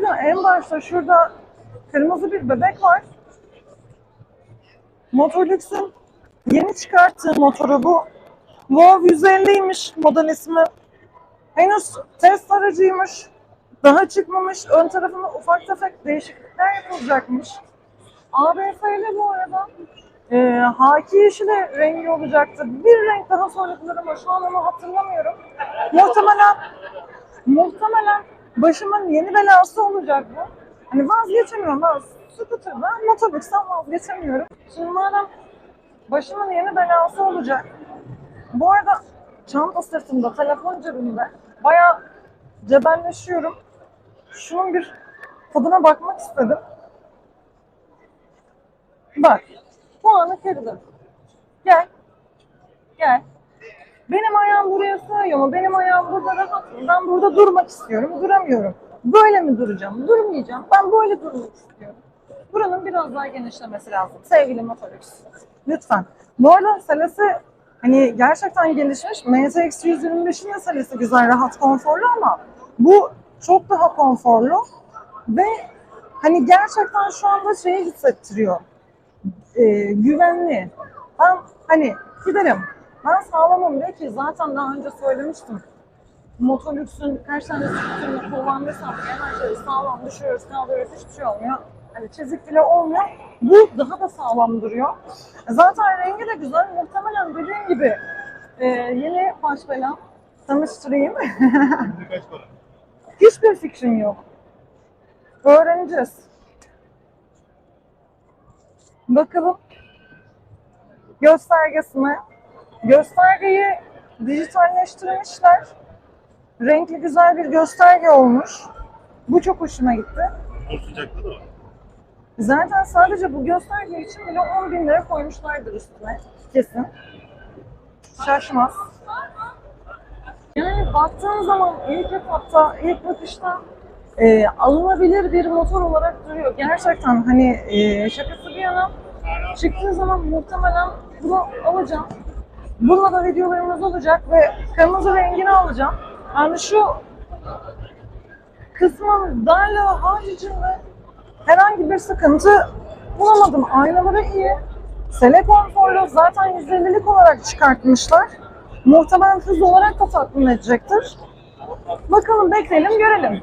Mesela şurada kırmızı bir bebek var. Motorlux'un yeni çıkarttığı motoru bu. Wow 150'ymiş model ismi. Henüz test aracıymış. Daha çıkmamış. Ön tarafında ufak tefek değişiklikler yapılacakmış. ABS'li bu arada. E, haki yeşili rengi olacaktı. Bir renk daha söylediler ama şu an onu hatırlamıyorum. Muhtemelen muhtemelen başımın yeni belası olacak bu. Hani vazgeçemiyorum. Ben scooter'dan, motorbiksten vazgeçemiyorum. Şimdi madem başımın yeni belası olacak. Bu arada çanta sırtımda, telefon cebimde. Bayağı cebelleşiyorum. Şunun bir tadına bakmak istedim. Bak. Puanı kırdım. Gel. Gel. Benim ayağım buraya sığıyor mu? Benim ayağım burada rahat mı? Ben burada durmak istiyorum. Duramıyorum. Böyle mi duracağım? Durmayacağım. Ben böyle durmak istiyorum. Buranın biraz daha genişlemesi lazım. Sevgili motorist. Lütfen. Bu arada selesi hani gerçekten gelişmiş. MTX 125'in de selesi güzel, rahat, konforlu ama bu çok daha konforlu ve hani gerçekten şu anda şeyi hissettiriyor. Ee, güvenli. Ben hani giderim. Ben sağlamım diye ki zaten daha önce söylemiştim. Motorlüksün kaç tane skuterini kullandıysam hemen şöyle sağlam düşüyoruz, kaldırıyoruz hiçbir şey olmuyor. Hani çizik bile olmuyor. Bu daha da sağlam duruyor. Zaten rengi de güzel. Muhtemelen dediğim gibi e, yeni baş belam tanıştırayım. Kaç para? Hiçbir fikrim yok. Öğreneceğiz. Bakalım göstergesine. Göstergeyi dijitalleştirmişler. Renkli güzel bir gösterge olmuş. Bu çok hoşuma gitti. O sıcakta da var. Zaten sadece bu gösterge için bile 10 bin lira koymuşlardır üstüne. Kesin. Şaşmaz. Yani baktığın zaman ilk etapta, ilk bakışta e, alınabilir bir motor olarak duruyor. Gerçekten hani e, şakası bir yana çıktığı zaman muhtemelen bunu alacağım. Bununla da videolarımız olacak ve kırmızı rengini alacağım. Yani şu kısmın darlığı haricinde herhangi bir sıkıntı bulamadım. Aynaları iyi. Sele konforlu zaten 150'lik olarak çıkartmışlar. Muhtemelen hız olarak da tatmin edecektir. Bakalım bekleyelim görelim.